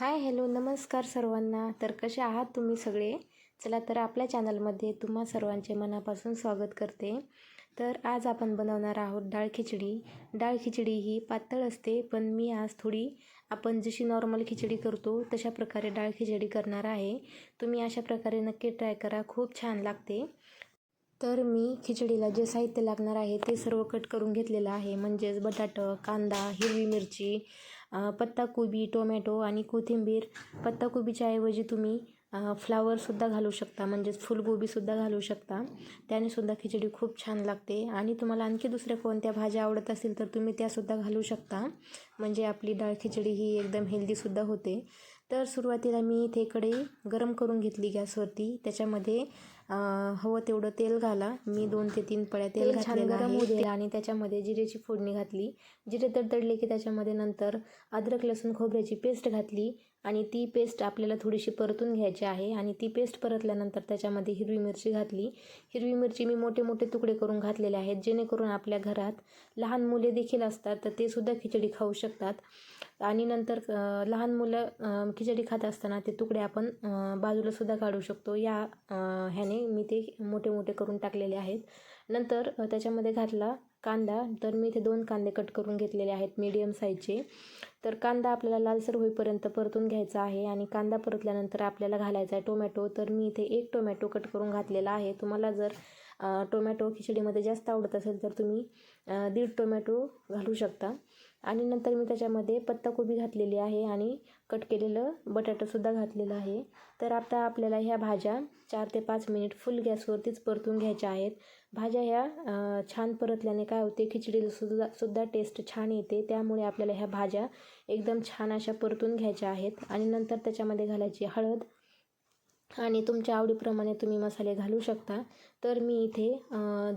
Hi hello नमस्कार सर्वांना. तर कसे आहात तुम्ही सगळे? चला तर आपल्या चॅनलमध्ये तुम्हा सर्वांचे मनापासून स्वागत करते. तर आज आपण बनवणार आहोत डाळ खिचडी. डाळ खिचडी ही पातळ असते पण मी आज थोडी आपण जशी नॉर्मल खिचडी करतो तशा प्रकारे डाळ खिचडी करणार आहे. तुम्ही अशा प्रकारे नक्की ट्राय करा खूप छान लागते. तर मी खिचडीला जे साहित्य लागणार आहे ते सर्व कट करून घेतलेलं आहे. म्हणजेच बटाटं कांदा हिरवी मिरची पत्ताकोबी टोमॅटो आणि कोथिंबीर. पत्ताकोबीच्या ऐवजी तुम्ही फ्लावरसुद्धा घालू शकता म्हणजेच फुलगोबीसुद्धा घालू शकता. त्यानेसुद्धा खिचडी खूप छान लागते. आणि तुम्हाला आणखी दुसऱ्या कोणत्या भाज्या आवडत असतील तर तुम्ही त्यासुद्धा घालू शकता. म्हणजे आपली डाळ खिचडी ही एकदम हेल्दीसुद्धा होते. तर सुरुवातीला मी इथे कढई गरम करून घेतली गॅसवरती. त्याच्यामध्ये हवं तेवढं तेल घाला. मी दोन ते तीन पळ्या तेल घातलेलं गरम होऊ आणि त्याच्यामध्ये जिरेची फोडणी घातली. जिरे तडतडले की त्याच्यामध्ये नंतर अद्रक लसूण खोबऱ्याची पेस्ट घातली. आणि ती पेस्ट आपल्याला थोडीशी परतून घ्यायची आहे. आणि ती पेस्ट परतल्यानंतर त्याच्यामध्ये हिरवी मिरची घातली. हिरवी मिरची मी मोठे मोठे तुकडे करून घातलेले आहेत जेणेकरून आपल्या घरात लहान मुले देखील असतात तर ते सुद्धा खिचडी खाऊ शकतात. आणि नंतर लहान मुलं खिचडी खात असताना ते तुकडे आपण बाजूलासुद्धा काढू शकतो. या ह्याने मी ते मोठे मोठे करून टाकलेले आहेत. नंतर त्याच्यामध्ये घातला कांदा. तर मी इथे दोन कांदे कट करून घेतलेले आहेत मीडियम साईजचे तर कांदा आपल्याला लालसर होईपर्यंत परतून घ्यायचा आहे आणि कांदा परतल्यानंतर आपल्याला घालायचा आहे टोमॅटो. तर मी इथे एक टोमॅटो कट करून घातलेला आहे. तुम्हाला जर टोमॅटो खिचडीमध्ये जास्त आवडत असेल तर तुम्ही दीड टोमॅटो घालू शकता. आणि नंतर मी त्याच्यामध्ये पत्ताकोबी घातलेली आहे आणि कट केलेलं बटाटासुद्धा घातलेलं आहे. तर आता आपल्याला ह्या भाज्या चार ते पाच मिनिट फुल गॅसवरतीच परतून घ्यायच्या आहेत. भाज्या ह्या छान परतल्याने काय होते खिचडीला सुद्धा सुद्धा टेस्ट छान येते. त्यामुळे आपल्याला ह्या भाज्या एकदम छान अशा परतून घ्यायच्या आहेत. आणि नंतर त्याच्यामध्ये घालायची हळद आणि तुमच्या आवडीप्रमाणे तुम्ही मसाले घालू शकता. तर मी इथे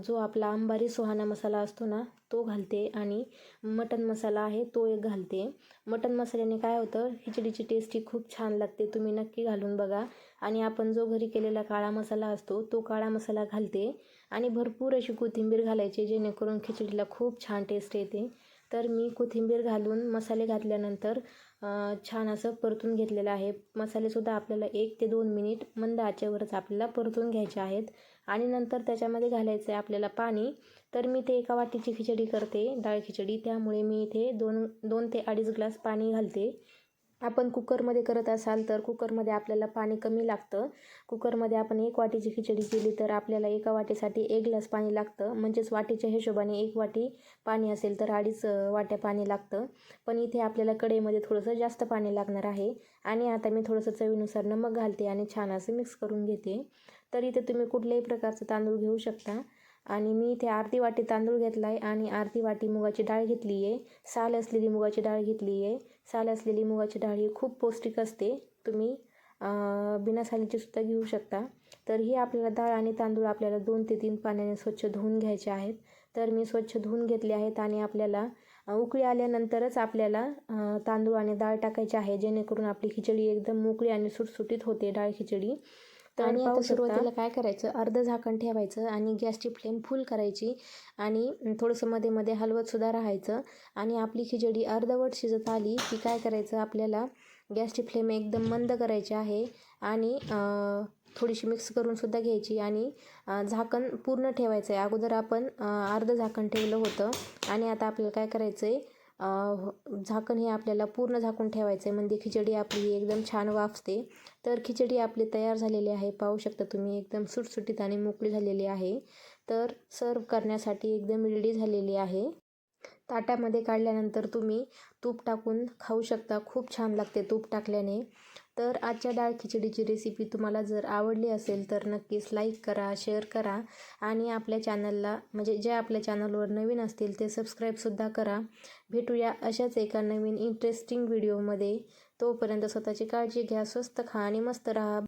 जो आपला अंबारी सुहाना मसाला असतो ना तो घालते आणि मटन मसाला आहे तो एक घालते. मटन मसाल्याने काय होतं खिचडीची टेस्टी खूप छान लागते तुम्ही नक्की घालून बघा. आणि आपण जो घरी केलेला काळा मसाला असतो तो काळा मसाला घालते. आणि भरपूर अशी कोथिंबीर घालायची जेणेकरून खिचडीला खूप छान टेस्ट येते. तर मी कोथिंबीर घालून मसाले घातल्यानंतर छान असं परतून घेतलेलं आहे. मसालेसुद्धा आपल्याला एक ते दोन मिनिट मंद आचेवरच आपल्याला परतून घ्यायचे आहेत. आणि नंतर त्याच्यामध्ये घालायचं आहे आपल्याला पाणी. तर मी ते एका वाटीची खिचडी करते डाळ खिचडी. त्यामुळे मी इथे दोन दोन ते अडीच ग्लास पाणी घालते. आपण कुकरमध्ये करत असाल तर कुकरमध्ये आपल्याला पाणी कमी लागतं. कुकरमध्ये आपण एक वाटीची खिचडी केली तर आपल्याला एका वाटीसाठी एक ग्लास पाणी लागतं. म्हणजेच वाटीच्या हिशोबाने एक वाटी पाणी असेल तर अडीच वाट्या पाणी लागतं. पण इथे आपल्याला कढईमध्ये थोडंसं जास्त पाणी लागणार आहे. आणि आता मी थोडंसं चवीनुसार नमक घालते आणि छान असं मिक्स करून घेते. तर इथे तुम्ही कुठल्याही प्रकारचं तांदूळ घेऊ शकता. आणि मी इथे अर्धी वाटी तांदूळ घेतला आहे आणि अर्धी वाटी मुगाची डाळ घेतली आहे. साल असलेली मुगाची डाळ घेतली आहे. साल असलेली मुगाची डाळ ही खूप पौष्टिक असते. तुम्ही बिना सालीची सुद्धा घेऊ शकता. तर ही आपल्याला डाळ आणि तांदूळ आपल्याला दोन ते तीन पाण्याने स्वच्छ धुवून घ्यायचे आहेत. तर मी स्वच्छ धुवून घेतले आहेत आणि आपल्याला उकळी आल्यानंतरच आपल्याला तांदूळ आणि डाळ टाकायचे आहे. जेणेकरून आपली खिचडी एकदम मोकळी आणि सुटसुटीत होते डाळ खिचडी. आणि आता सुरुवातीला काय करायचं? अर्ध झाकण ठेवायचं आणि गॅसची फ्लेम फुल करायची आणि थोडंसं मध्ये मध्ये हलवतसुद्धा राहायचं. आणि आपली खिचडी अर्धवट शिजत आली की काय करायचं? आपल्याला गॅसची फ्लेम एकदम मंद करायची आहे आणि थोडीशी मिक्स करून सुद्धा घ्यायची आणि झाकण पूर्ण ठेवायचं आहे अगोदर आपण अर्ध झाकण ठेवलं होतं आणि आता आपल्याला काय करायचं आहे हो, झाकण हे आपल्याला पूर्ण झाकून ठेवायचं आहे म्हणजे खिचडी आपली एकदम छान वाफते. तर खिचडी आपली तयार झालेली आहे. पाहू शकता तुम्ही एकदम सुटसुटीत आणि मोकळी झालेली आहे. तर सर्व करण्यासाठी एकदम रेडी झालेली आहे. ताटामध्ये काढल्यानंतर तुम्ही तूप टाकून खाऊ शकता. खूप छान लागते तूप टाकल्याने. तर आजच्या डाळ खिचडीची रेसिपी तुम्हाला जर आवडली असेल तर नक्कीच लाईक करा शेअर करा आणि आपल्या चॅनलला म्हणजे जे आपल्या चॅनलवर नवीन असतील ते सबस्क्राईबसुद्धा करा. भेटूया अशाच एका नवीन इंटरेस्टिंग व्हिडिओमध्ये तोपर्यंत स्वतःची काळजी घ्या स्वस्त खा आणि मस्त राहा.